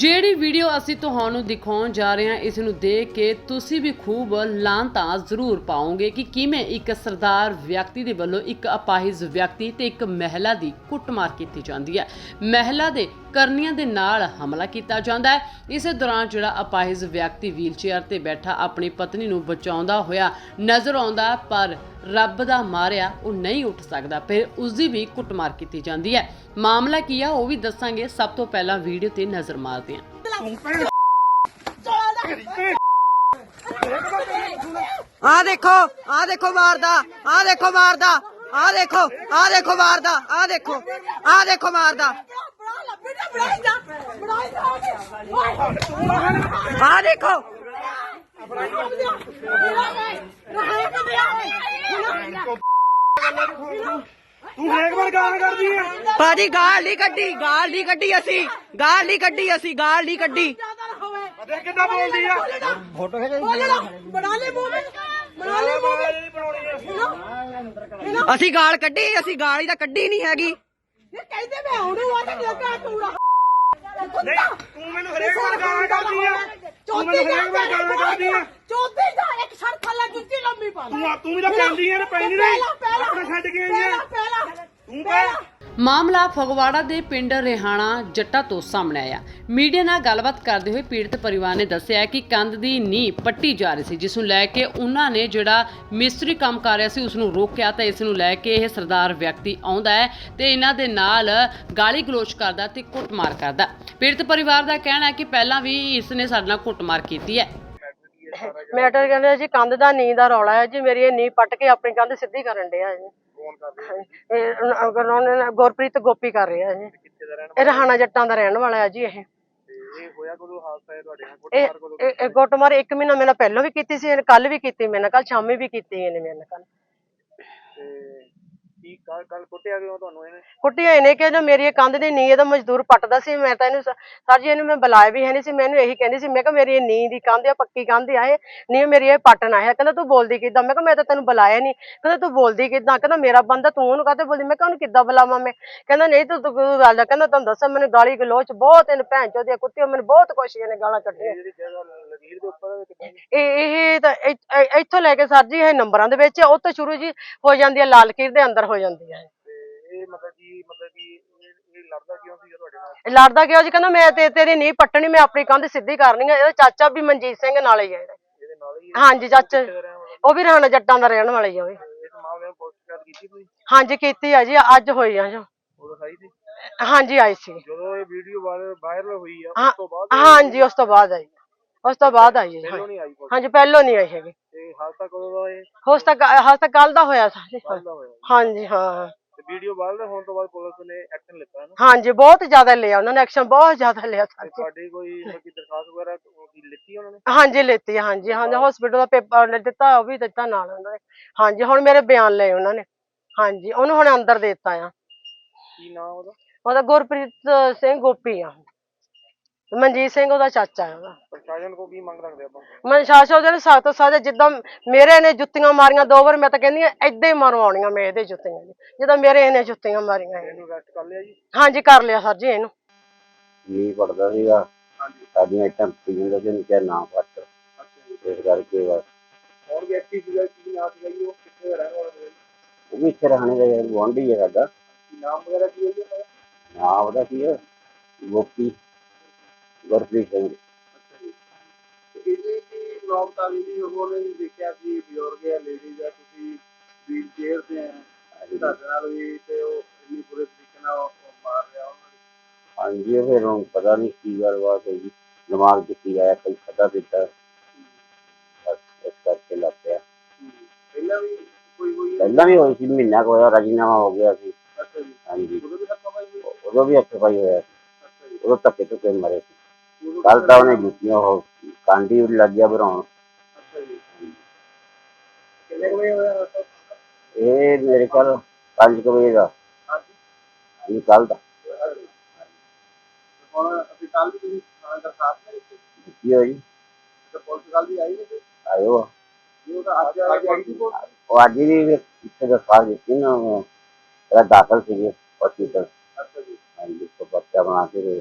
ਜਿਹੜੀ ਵੀਡੀਓ ਅਸੀਂ ਤੁਹਾਨੂੰ ਦਿਖਾਉਣ ਜਾ ਰਹੇ ਹਾਂ, ਇਸ ਨੂੰ ਦੇਖ ਕੇ ਤੁਸੀਂ ਵੀ ਖੂਬ ਲਾਂਤਾਂ ਜ਼ਰੂਰ ਪਾਓਗੇ ਕਿ ਕਿਵੇਂ ਇੱਕ ਸਰਦਾਰ ਵਿਅਕਤੀ ਦੇ ਵੱਲੋਂ ਇੱਕ ਅਪਾਹਿਜ ਵਿਅਕਤੀ ਤੇ ਇੱਕ ਮਹਿਲਾ ਦੀ ਕੁੱਟਮਾਰ ਕੀਤੀ ਜਾਂਦੀ ਹੈ। ਮਹਿਲਾ ਦੇ ਕਰਨੀਆਂ ਦੇ ਨਾਲ ਹਮਲਾ ਕੀਤਾ ਜਾਂਦਾ ਹੈ। ਇਸੇ ਦੌਰਾਨ ਜਿਹੜਾ ਅਪਾਹਿਜ ਵਿਅਕਤੀ ਵੀਲਚੇਅਰ ਤੇ ਬੈਠਾ ਆਪਣੀ ਪਤਨੀ ਨੂੰ ਬਚਾਉਂਦਾ ਹੋਇਆ ਨਜ਼ਰ ਆਉਂਦਾ, ਪਰ ਰੱਬ ਦਾ ਮਾਰਿਆ, ਉਹ ਨਹੀਂ ਉੱਠ ਸਕਦਾ। ਫਿਰ ਉਸ ਦੀ ਵੀ ਕੁੱਟਮਾਰ ਕੀਤੀ ਜਾਂਦੀ ਹੈ। ਮਾਮਲਾ ਕੀ ਆ, ਉਹ ਵੀ ਦੱਸਾਂਗੇ। ਸਭ ਤੋਂ ਪਹਿਲਾਂ ਵੀਡੀਓ ਤੇ ਨਜ਼ਰ ਮਾਰਦੇ ਹਾਂ। ਆ ਦੇਖੋ ਆ ਦੇਖੋ ਮਾਰਦਾ, ਆ ਦੇਖੋ ਮਾਰਦਾ, ਆ ਦੇਖੋ ਆ ਦੇਖੋ ਮਾਰਦਾ, ਆ ਦੇਖੋ ਆ ਦੇਖੋ ਮਾਰਦਾ। ਆ ਦੇਖੋ। ਤੂੰ ਹਰੇਕ ਵਾਰ ਗਾਲਾਂ ਕਰਦੀ ਆ। ਭਾਜੀ ਗਾਲ ਨਹੀਂ ਕੱਢੀ ਗਾਲ ਨਹੀਂ ਕੱਢੀ ਅਸੀਂ। ਗਾਲ ਨਹੀਂ ਕੱਢੀ ਅਸੀਂ ਗਾਲ ਨਹੀਂ ਕੱਢੀ। ਦੇਖ ਕਿੱਦਾਂ ਬੋਲਦੀ ਆ। ਬਣਾ ਲੈ ਮੂੰਹ ਵਿੱਚ ਬਣਾ ਲੈ ਆ। ਅਸੀਂ ਗਾਲ ਕੱਢੀ ਅਸੀਂ ਗਾਲ ਹੀ ਤਾਂ ਕੱਢੀ ਨਹੀਂ ਹੈਗੀ। ਇਹ ਕਹਿੰਦੇ ਮੈਂ ਉਹਨੂੰ ਆ ਤੇ ਲੱਗਾ ਟੂੜਾ ਨਹੀਂ ਤੂੰ ਮੈਨੂੰ ਹਰੇਕ ਵਾਰ ਗਾਲਾਂ ਕਰਦੀ ਆ। ਤੂੰ ਮੈਨੂੰ ਹਰੇਕ ਵਾਰ ਗਾਲਾਂ ਕਰਦੀ ਆ। ਚੌਥੀ ਦਾ ਇੱਕ ਸੜ ਥੱਲੇ ਜੁੱਤੀ ਲੰਮੀ ਪਾ ਤੂੰ ਆ ਤੂੰ ਵੀ ਤਾਂ ਪੈਂਦੀ ਆ ਨਾ ਪੈਂਦੀ ਨਹੀਂ। ਆਪਣੇ ਛੱਡ ਕੇ ਆਈ ਆ। ਪਹਿਲਾਂ ਤੂੰ ਕਹਿ ਮਾਮਲਾ ਫਗਵਾੜਾ ਦੇ ਪਿੰਡ ਰਿਹਾਣਾ ਜੱਟਾ ਤੋਂ ਸਾਹਮਣੇ ਆਇਆ। ਮੀਡੀਆ ਨਾਲ ਗੱਲਬਾਤ ਕਰਦੇ ਹੋਏ ਪੀੜਤ ਪਰਿਵਾਰ ਨੇ ਦੱਸਿਆ ਕਿ ਕੰਧ ਦੀ ਨੀਂਹ ਪੱਟੀ ਜਾ ਰਹੀ ਸੀ, ਜਿਸ ਨੂੰ ਲੈ ਕੇ ਉਹਨਾਂ ਨੇ ਜਿਹੜਾ ਮਿਸਤਰੀ ਕੰਮ ਕਰ ਰਿਹਾ ਸੀ ਉਸ ਨੂੰ ਰੋਕਿਆ ਤਾਂ ਇਸ ਨੂੰ ਲੈ ਕੇ ਇਹ ਸਰਦਾਰ ਵਿਅਕਤੀ ਆਉਂਦਾ ਹੈ ਤੇ ਇਹਨਾਂ ਦੇ ਨਾਲ ਗਾਲੀ ਗਲੋਚ ਕਰਦਾ ਤੇ ਕੁੱਟਮਾਰ ਕਰਦਾ। ਪੀੜਤ ਪਰਿਵਾਰ ਦਾ ਕਹਿਣਾ ਹੈ ਕਿ ਪਹਿਲਾਂ ਵੀ ਇਸ ਨੇ ਸਾਡੇ ਨਾਲ ਕੁੱਟਮਾਰ ਕੀਤੀ ਹੈ। ਮੈਟਰ ਕਹਿੰਦੇ ਜੀ ਕੰਧ ਦਾ ਨੀਂਹ ਦਾ ਰੌਲਾ ਹੈ ਜੀ ਮੇਰੀ ਇਹ ਨੀਂਹ ਪੱਟ ਕੇ ਆਪਣੀ ਕੰਧ ਸਿੱਧੀ ਕਰਨ ਡਿਆ ਜੀ। ਫੋਨ ਕਰ ਇਹ ਅਗਰ ਉਹਨੇ ਨਾ- ਗੁਰਪ੍ਰੀਤ ਗੋਪੀ ਕਰ ਰਿਹਾ ਜੀ। ਕਿੱਥੇ ਦਾ ਰਹਿਣਾ ਇਹ ਰਹਾਣਾ ਜੱਟਾਂ ਦਾ ਰਹਿਣ ਵਾਲਾ ਹੈ ਜੀ ਇਹ। ਤੇ ਇਹ ਹੋਇਆ ਕਦੋਂ ਹਾਦਸਾ ਹੈ ਤੁਹਾਡੇ ਨਾਲ? ਇਹ ਕੁੱਟਮਾਰ ਕਦੋਂ ਇਹ- ਇਹ ਗੁੱਟਮਾਰ ਇੱਕ ਮਹੀਨਾ ਮੇਰੇ ਨਾਲ ਪਹਿਲਾਂ ਵੀ ਕੀਤੀ ਸੀ ਇਹਨੇ ਕੱਲ ਵੀ ਕੀਤੀ ਮੇਰੇ ਨਾਲ ਕੱਲ ਸ਼ਾਮੀ ਵੀ ਕੀਤੀ ਇਹਨੇ ਮੇਰੇ ਨਾਲ। ਕੱਲ ਤੇ ਕੀ ਕੱਲ ਕੱਲ ਕੁੱਟਿਆ ਕਿਉਂ ਤੁਹਾਨੂੰ ਇਹਨੇ? ਕੁੱਟੀਆਂ ਇਹਨੇ ਕਿ ਜੋ ਮੇਰੀ ਇਹ ਕੰਧ ਦੀ ਨੀਂਹ ਇਹਦਾ ਮਜ਼ਦੂਰ ਪੱਟਦਾ ਸੀ ਮੈਂ ਤਾਂ ਇਹਨੂੰ ਸ- ਸਰ ਜੀ ਇਹਨੂੰ ਮੈਂ ਬੁਲਾਇਆ ਵੀ ਹੈ ਨਹੀਂ ਸੀ ਮੈਨੂੰ ਇਹੀ ਕਹਿੰਦੀ ਸੀ ਮੈਂ ਕਿਹਾ ਮੇਰੀ ਇਹ ਨੀਂਹ ਦੀ ਕੰਧ ਆ ਪੱਕੀ ਕੰਧ ਆ ਇਹ ਨੀਂਹ ਮੇਰੀ ਇਹ ਪੱਟਣਾ ਹੈ ਕਹਿੰਦਾ ਤੂੰ ਬੋਲਦੀ ਕਿੱਦਾਂ? ਮੈਂ ਕਿਹਾ ਮੈਂ ਤਾਂ ਤੈਨੂੰ ਬੁਲਾਇਆ ਨਹੀਂ। ਕਹਿੰਦਾ ਤੂੰ ਬੋਲਦੀ ਕਿੱਦਾਂ? ਕਹਿੰਦਾ ਮੇਰਾ ਬੰਦਾ ਤੂੰ ਉਹਨੂੰ ਕਾਹਤੇ ਬੋਲਦੀ? ਮੈਂ ਕਿਹਾ ਉਹਨੂੰ ਕਿੱਦਾਂ ਬੁਲਾਵਾਂ ਮੈਂ? ਕਹਿੰਦਾ ਨਹੀਂ ਤੂੰ ਤੂੰ ਗੱਲ ਆ। ਕਹਿੰਦਾ ਤੁਹਾਨੂੰ ਦੱਸਾਂ ਮੈਨੂੰ ਗਾਲੀ ਗਲੋਚ ਬਹੁਤ ਇਹਨੇ ਭੈਣ ਚੋਦੀਆਂ ਕੁੱਤੀਆਂ ਮੈਨੂੰ ਬਹੁਤ ਕੁਛ ਇਹਨੇ ਗਾਲਾਂ ਕੱਢੀਆਂ। ਜਿਹੜੀ ਜਗ੍ਹਾ ਲਗੀਰ ਦੇ ਉੱਪਰ ਕਿੱਦਾਂ ਇਹ ਇਹ ਤਾਂ ਇ- ਇ- ਇੱਥੋਂ ਲੈ ਕੇ ਸਰ ਜੀ ਇਹ ਨੰਬਰਾਂ ਦੇ ਵਿੱਚ ਉਹ ਤੋਂ ਸ਼ੁਰੂ ਜੀ ਹੋ ਜਾਂਦੀ ਹੈ ਲਾਲ ਕੀਰ ਦੇ ਅੰਦਰ ਹੋ ਜਾਂਦੀ ਹੈ। ਤੇ ਇਹ ਮਤਲਬ ਕਿ ਮਤਲਬ ਕਿ ਇਹ ਇਹ ਲੜਦਾ ਕਿਉਂ ਸੀ ਤੁਹਾਡੇ ਨਾਲ? ਇਹ ਲੜਦਾ ਕਿਉਂ ਜੀ? ਕਹਿੰਦਾ ਮੈਂ ਤੇ ਤੇਰੀ ਨਹੀਂ ਪੱਟਣੀ ਮੈਂ ਆਪਣੀ ਕੰਧ ਸਿੱਧੀ ਕਰਨੀ ਆ ਇਹਦਾ ਚਾਚਾ ਵੀ ਮਨਜੀਤ ਸਿੰਘ ਨਾਲ ਹੀ ਹੈ। ਇਹਦਾ। ਇਹਦੇ ਨਾਲ ਹੀ ਹਾਂਜੀ ਚਾਚਾ। ਰਹਿਣ ਉਹ ਵੀ ਰਾਣਾ ਜੱਟਾਂ ਦਾ ਰਹਿਣ ਵਾਲਾ ਹੀ ਆ ਉਹ ਵੀ। ਇਸ ਮਾਮਲੇ ਨੂੰ ਪੁਲਿਸ ਸ਼ਿਕਾਇਤ ਕੀਤੀ ਤੁਸੀਂ? ਹਾਂਜੀ ਕੀਤੀ ਆ ਜੀ ਅੱਜ ਹੋਈ ਆ ਜੋ। ਉਦੋਂ ਸਹੀ ਸੀ? ਹਾਂਜੀ ਆਈ ਸੀ। ਜਦੋਂ ਇਹ ਵੀਡੀਓ ਵਾਇਰਲ ਹੋਈ ਆ ਹਾਂ ਉਸ ਤੋਂ ਬਾਅਦ ਹਾਂਜੀ ਉਸ ਤੋਂ ਬਾਅਦ ਆਈ। ਉਸ ਤੋਂ ਬਾਅਦ ਆਈ ਹੈ ਪਹਿਲੋਂ ਨਹੀਂ ਆਈ ਪੁਲਿਸ ਹਾਂਜੀ ਪਹਿਲੋਂ ਨਹੀਂ ਆਈ ਹੈਗੀ। ਤੇ ਹਾਦਸਾ ਕਦੋਂ ਦਾ ਇਹ? ਉਸ ਤੱਕ ਹਾਲ ਤੱਕ ਕੱਲ ਦਾ ਹੋਇਆ ਸੀ। ਕੱਲ੍ਹ ਦਾ ਹੋਇਆ ਹਾਂਜੀ ਹਾਂ। ਤੇ ਵੀਡੀਓ ਵਾਇਰਲ ਹੋਣ ਤੋਂ ਬਾਅਦ ਪੁਲਿਸ ਨੇ ਐਕਸ਼ਨ ਲਿੱਤਾ ਹੈ ਨਾ। ਹਾਂਜੀ ਬਹੁਤ ਜ਼ਿਆਦਾ ਲਿਆ ਉਹਨਾਂ ਨੇ ਐਕਸ਼ਨ ਬਹੁਤ ਜ਼ਿਆਦਾ ਲਿਆ ਤੇ ਸਰ ਜੀ ਤੁਹਾਡੀ ਕੋਈ ਮਤਲਬ ਕਿ ਦਰਖਾਸਤ ਵਗੈਰਾ ਕੀ ਲਿੱਤੀ ਉਹਨਾਂ ਨੇ? ਹਾਂਜੀ ਲੈਤੀ ਆ, ਹਾਂਜੀ ਹਾਂਜੀ। ਹਸਪੀਟਲ ਦਾ ਪੇਪਰ ਦਿੱਤਾ ਉਹ ਵੀ ਦਿੱਤਾ ਨਾਲ ਉਹਨਾਂ ਨੇ। ਹਾਂਜੀ ਹੁਣ ਮੇਰੇ ਬਿਆਨ ਲਏ ਉਹਨਾਂ ਨੇ। ਹਾਂਜੀ ਉਹਨੂੰ ਹੁਣ ਅੰਦਰ ਦੇ ਦਿੱਤਾ ਆ। ਕੀ ਨਾਮ ਉਹਦਾ? ਉਹਦਾ ਗੁਰਪ੍ਰੀਤ ਸਿੰਘ ਗੋਪੀ ਆ। ਮਨਜੀਤ ਸਿੰਘ ਉਹਦਾ ਚਾਚਾ ਹੈ ਉਹਦਾ। ਪ੍ਰਸ਼ਾਸਨ ਕੋ ਕੀ ਮੰਗ ਰੱਖਦੇ ਆਪਾਂ? ਮੈਂ ਸ਼ਾਸਨ ਉਹਦੇ ਨੂੰ ਸਖਤ ਸਜ਼ਾ ਜਿੱਦਾਂ ਮੇਰੇ ਨੇ ਜੁੱਤੀਆਂ ਮਾਰੀਆਂ ਦੋ ਵਾਰ ਮੈਂ ਤਾਂ ਕਹਿੰਦੀ ਆ ਏਦਾਂ ਹੀ ਮਰਵਾਉਣੀਆਂ ਮੈਂ ਇਹਦੇ ਜੁੱਤੀਆਂ ਦੀ ਜਿੱਦਾਂ ਮੇਰੇ ਇਹਨੇ ਜੁੱਤੀਆਂ ਮਾਰੀਆਂ ਇਹਨੇ। ਅਰੈਸਟ ਕਰ ਲਿਆ ਜੀ? ਹਾਂਜੀ ਕਰ ਲਿਆ ਸਰ ਜੀ ਇਹਨੂੰ। ਨਹੀਂ ਪੜਦਾ ਸੀਗਾ। ਹਾਂਜੀ। ਸਾਡੀਆਂ ਇੱਟਾਂ ਪੀਣ ਦੇ ਨੂੰ ਕਿਹਾ ਨਾ ਪੱਟ ਅੱਛਾ ਜੀ। ਇਸ ਕਰਕੇ ਬਸ। ਹੋਰ ਵਿਅਕਤੀ ਸੀਗਾ ਕੀ ਨਾਮ ਸੀਗਾ ਜੀ? ਉਹ ਕਿੱਥੇ ਰਹਿਣ ਵਾਲਾ ਸੀ ਉਹ ਵੀ ਇੱਥੇ ਰਹਿਣੇ ਦਾ ਯਾਰ ਗੁਆਂਢੀ ਹੈ ਸਾਡਾ। ਨਾਮ ਵਗੈਰਾ ਕੀ ਹੈ ਜੀ ਉਹਦਾ? ਨਾਮ ਉਹਦਾ ਕੀ ਹੈ? ਗੋਪੀ। ਗੁਰਪ੍ਰੀਤ ਸਿੰਘ ਇਹਦੇ ਕੀ ਨੌਬਤਾਲੀ ਦੀ ਉਹਨੇ ਵੀ ਦੇਖਿਆ ਕਿ ਬਜ਼ੁਰਗ ਹੈ ਲੇਡੀਜ਼ ਹੈ ਤੁਸੀਂ ਵੀਲ ਚੇਅਰ ਤੇ ਹੈ ਤੁਹਾਡੇ ਨਾਲ ਵੀ ਤੇ ਉਹ ਇੰਨੀ ਬੁਰੇ ਤਰੀਕੇ ਨਾਲ ਮਾਰ ਰਿਹਾ ਉਹਨਾਂ ਨੇ। ਹਾਂਜੀ ਉਹ ਫਿਰ ਹੁਣ ਪਤਾ ਨਹੀਂ ਕੀ ਗੱਲਬਾਤ ਹੋਈ। ਦਿਮਾਗ 'ਚ ਕੀ ਆਇਆ ਕੋਈ ਖਦਾ ਦਿੱਤਾ। ਬਸ ਇਸ ਕਰਕੇ ਲੱਗ ਪਿਆ। ਪਹਿਲਾਂ ਵੀ ਕੋਈ ਹੋਈ ਪਹਿਲਾਂ ਵੀ ਹੋਈ ਸੀ ਮਹੀਨਾ ਕੁ ਹੋਇਆ ਰਾਜੀਨਾਮਾ ਹੋ ਗਿਆ ਸੀ। ਅੱਛਾ ਜੀ। ਹਾਂਜੀ। ਉਦੋਂ ਵੀ ਧੱਕਾ ਪਾਈ ਹੋਈ? ਉਦੋਂ ਵੀ ਹੱਥ ਪਾਈ ਹੋਇਆ ਸੀ। ਉਦੋਂ ਧੱਕੇ ਧੁੱਕੇ ਮਾਰੇ। ਕੱਲ ਤਾਂ ਉਹਨੇ ਜੁੱਤੀਆਂ ਉਹ ਕਾਂਡੀ ਵੀ ਲੱਗ ਗਿਆ ਭਰਾਉਣ ਅੱਛਾ ਜੀ ਕਿੰਨੇ ਕੁ ਵਜੇ ਹੋਇਆ ਹਾਦਸਾ? ਇਹ ਮੇਰੇ ਕੋਲ 5 ਵਜੇ ਦਾ ਅੱਜ ਇਹ ਕੱਲ ਦਾ ਹੁਣ ਅਸੀਂ ਕੱਲ ਵੀ ਤੁਸੀਂ ਥਾਣੇ ਦਰਖਾਸਤ ਨਹੀਂ ਦਿੱਤੀ ਕੀ ਹੋਈ ਤੇ ਪੁਲਿਸ ਕੱਲ ਦੀ ਆਈ ਨਹੀਂ ਸੀ ਆਇਓ ਜੀ ਉਹ ਤਾਂ ਅੱਜ ਅੱਜ ਆਈ ਸੀ ਪੁਲਿਸ ਉਹ ਅੱਜ ਵੀ ਇੱਥੇ ਦਾ ਸਾਹ ਦਿੱਤੀ ਨਾ ਉਹ ਜਿਹੜਾ ਦਾਖਲ ਸੀਗੇ ਹਸਪੀਟਲ ਅੱਛਾ ਜੀ ਹਾਂਜੀ ਤੋਂ ਬੱਚਾ ਬਣਾ ਕੇ ਗਏ।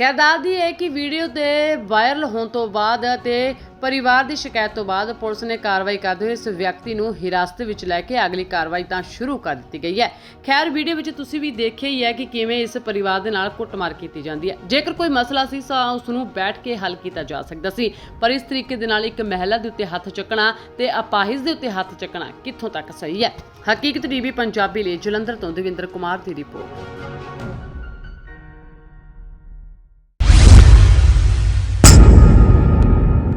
ਅੱਛਾ ਦੀ ਹੈ ਕਿ ਵੀਡੀਓ ਤੇ ਵਾਇਰਲ ਹੋਣ ਤੋਂ ਬਾਅਦ ਤੇ ਪਰਿਵਾਰ ਦੀ ਸ਼ਿਕਾਇਤ ਤੋਂ ਬਾਅਦ ਪੁਲਿਸ ਨੇ ਕਾਰਵਾਈ ਕਰਦੇ ਹੋਏ ਇਸ ਵਿਅਕਤੀ ਨੂੰ ਹਿਰਾਸਤ ਵਿੱਚ ਲੈ ਕੇ ਅਗਲੀ ਕਾਰਵਾਈ ਤਾਂ ਸ਼ੁਰੂ ਕਰ ਦਿੱਤੀ ਗਈ ਹੈ। ਖੈਰ, ਵੀਡੀਓ ਵਿੱਚ ਤੁਸੀਂ ਵੀ ਦੇਖਿਆ ਹੀ ਹੈ ਕਿ ਕਿਵੇਂ ਇਸ ਪਰਿਵਾਰ ਦੇ ਨਾਲ ਕੁੱਟਮਾਰ ਕੀਤੀ ਜਾਂਦੀ ਹੈ। ਜੇਕਰ ਕੋਈ ਮਸਲਾ ਸੀ ਤਾਂ ਉਸ ਨੂੰ ਬੈਠ ਕੇ ਹੱਲ ਕੀਤਾ ਜਾ ਸਕਦਾ ਸੀ, ਪਰ ਇਸ ਤਰੀਕੇ ਦੇ ਨਾਲ ਇੱਕ ਮਹਿਲਾ ਦੇ ਉੱਤੇ ਹੱਥ ਚੱਕਣਾ ਤੇ ਅਪਾਹਿਜ ਦੇ ਉੱਤੇ ਹੱਥ ਚੱਕਣਾ ਕਿੱਥੋਂ ਤੱਕ ਸਹੀ ਹੈ? ਹਕੀਕਤ ਟੀਵੀ ਪੰਜਾਬੀ ਲਈ ਜਲੰਧਰ ਤੋਂ ਦਵਿੰਦਰ ਕੁਮਾਰ ਦੀ ਰਿਪੋਰਟ।